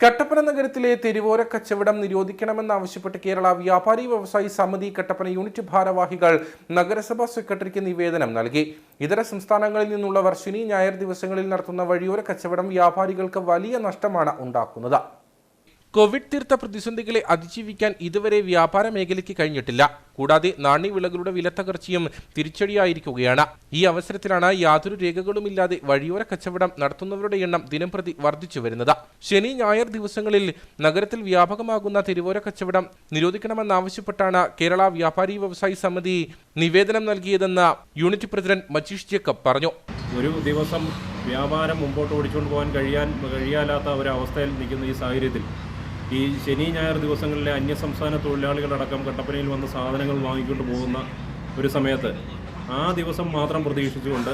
കട്ടപ്പന നഗരത്തിലെ തെരുവോര കച്ചവടം നിരോധിക്കണമെന്നാവശ്യപ്പെട്ട് കേരള വ്യാപാരി വ്യവസായി സമിതി കട്ടപ്പന യൂണിറ്റ് ഭാരവാഹികൾ നഗരസഭാ സെക്രട്ടറിക്ക് നിവേദനം നൽകി. ഇതര സംസ്ഥാനങ്ങളിൽ നിന്നുള്ളവർ ശനി ഞായർ ദിവസങ്ങളിൽ നടത്തുന്ന വഴിയോര കച്ചവടം വ്യാപാരികൾക്ക് വലിയ നഷ്ടമാണ് ഉണ്ടാക്കുന്നത്. കോവിഡ് തീർത്ത പ്രതിസന്ധികളെ അതിജീവിക്കാൻ ഇതുവരെ വ്യാപാര മേഖലയ്ക്ക് കഴിഞ്ഞിട്ടില്ല. കൂടാതെ നാണ്യവിളകളുടെ വിലത്തകർച്ചയും തിരിച്ചടിയായിരിക്കുകയാണ്. ഈ അവസരത്തിലാണ് യാതൊരു രേഖകളുമില്ലാതെ വഴിയോര കച്ചവടം നടത്തുന്നവരുടെ എണ്ണം ദിനംപ്രതി വർദ്ധിച്ചു വരുന്നത് ശനി ഞായർ ദിവസങ്ങളിൽ നഗരത്തിൽ വ്യാപകമാകുന്ന തെരുവോര കച്ചവടം നിരോധിക്കണമെന്നാവശ്യപ്പെട്ടാണ് കേരള വ്യാപാരി വ്യവസായി സമിതി നിവേദനം നൽകിയതെന്ന് യൂണിറ്റ് പ്രസിഡന്റ് മജീഷ് ജേക്കബ് പറഞ്ഞു. ഒരു ദിവസം വ്യാപാരം മുമ്പോട്ട് ഓടിച്ചുകൊണ്ട് പോകാൻ കഴിയാൻ കഴിയാലാത്ത ഒരവസ്ഥയിൽ നിൽക്കുന്ന ഈ സാഹചര്യത്തിൽ ഈ ശനി ഞായർ ദിവസങ്ങളിലെ അന്യസംസ്ഥാന തൊഴിലാളികളടക്കം കട്ടപ്പനയിൽ വന്ന് സാധനങ്ങൾ വാങ്ങിക്കൊണ്ട് പോകുന്ന ഒരു സമയത്ത് ആ ദിവസം മാത്രം പ്രതീക്ഷിച്ചുകൊണ്ട്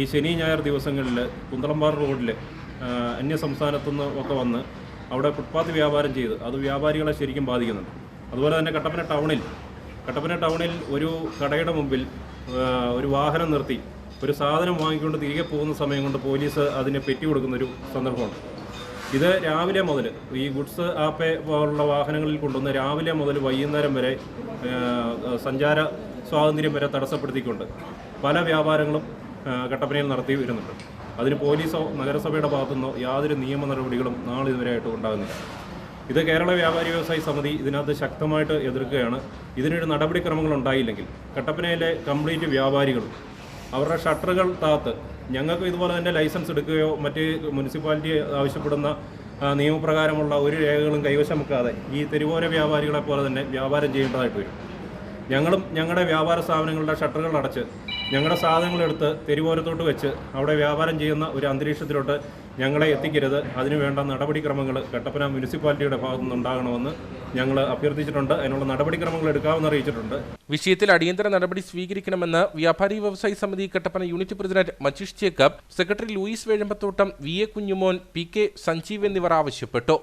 ഈ ശനി ഞായർ ദിവസങ്ങളിൽ കുന്തളമ്പാറ റോഡിൽ അന്യസംസ്ഥാനത്തു നിന്ന് ഒക്കെ വന്ന് അവിടെ ഫുട്പാത്ത് വ്യാപാരം ചെയ്ത് അത് വ്യാപാരികളെ ശരിക്കും ബാധിക്കുന്നുണ്ട്. അതുപോലെ തന്നെ കട്ടപ്പന ടൗണിൽ കട്ടപ്പന ടൗണിൽ ഒരു കടയുടെ മുമ്പിൽ ഒരു വാഹനം നിർത്തി ഒരു സാധനം വാങ്ങിക്കൊണ്ട് തിരികെ പോകുന്ന സമയം കൊണ്ട് പോലീസ് അതിനെ പെറ്റി കൊടുക്കുന്നൊരു സന്ദർഭമുണ്ട്. ഇത് രാവിലെ മുതൽ ഈ ഗുഡ്സ് ആപ്പ് പോലുള്ള വാഹനങ്ങളിൽ കൊണ്ടുവന്ന് രാവിലെ മുതൽ വൈകുന്നേരം വരെ സഞ്ചാര സ്വാതന്ത്ര്യം വരെ തടസ്സപ്പെടുത്തിക്കൊണ്ട് പല വ്യാപാരങ്ങളും കട്ടപ്പനയിൽ നടത്തി വരുന്നുണ്ട്. അതിന് പോലീസോ നഗരസഭയുടെ ഭാഗത്തുനിന്നോ യാതൊരു നിയമ നടപടികളും നാളെ ഇതുവരെയായിട്ട് ഉണ്ടാകുന്നില്ല. ഇത് കേരള വ്യാപാരി വ്യവസായി സമിതി ഇതിനകത്ത് ശക്തമായിട്ട് എതിർക്കുകയാണ്. ഇതിനൊരു നടപടിക്രമങ്ങൾ ഉണ്ടായില്ലെങ്കിൽ കട്ടപ്പനയിലെ കംപ്ലീറ്റ് വ്യാപാരികളും അവരുടെ ഷട്ടറുകൾ താത്ത് ഞങ്ങൾക്ക് ഇതുപോലെ തന്നെ ലൈസൻസ് എടുക്കുകയോ മറ്റ് മുനിസിപ്പാലിറ്റി ആവശ്യപ്പെടുന്ന നിയമപ്രകാരമുള്ള ഒരു രേഖകളും കൈവശം വെക്കാതെ ഈ തെരുവോര വ്യാപാരികളെ പോലെ തന്നെ വ്യാപാരം ചെയ്യേണ്ടതായിട്ട് വരും. ഞങ്ങളും ഞങ്ങളുടെ വ്യാപാര സ്ഥാപനങ്ങളുടെ ഷട്ടറുകൾ അടച്ച് ഞങ്ങളുടെ സാധനങ്ങളെടുത്ത് തെരുവോരത്തോട്ട് വെച്ച് അവിടെ വ്യാപാരം ചെയ്യുന്ന ഒരു അന്തരീക്ഷത്തിലോട്ട് ഞങ്ങളെ എത്തിക്കരുത്. അതിനുവേണ്ട നടപടിക്രമങ്ങൾ കട്ടപ്പന മുനിസിപ്പാലിറ്റിയുടെ ഭാഗത്തു നിന്നുണ്ടാകണമെന്ന് ഞങ്ങൾ അഭ്യർത്ഥിച്ചിട്ടുണ്ട്. അതിനുള്ള നടപടിക്രമങ്ങൾ എടുക്കാമെന്ന് അറിയിച്ചിട്ടുണ്ട്. വിഷയത്തിൽ അടിയന്തര നടപടി സ്വീകരിക്കണമെന്ന് വ്യാപാരി വ്യവസായി സമിതി Kattappana unit president Majeesh Jacob secretary Louis Vezhambathottam V A Kunjumon P K Sanjeev എന്നിവർ ആവശ്യപ്പെട്ടു.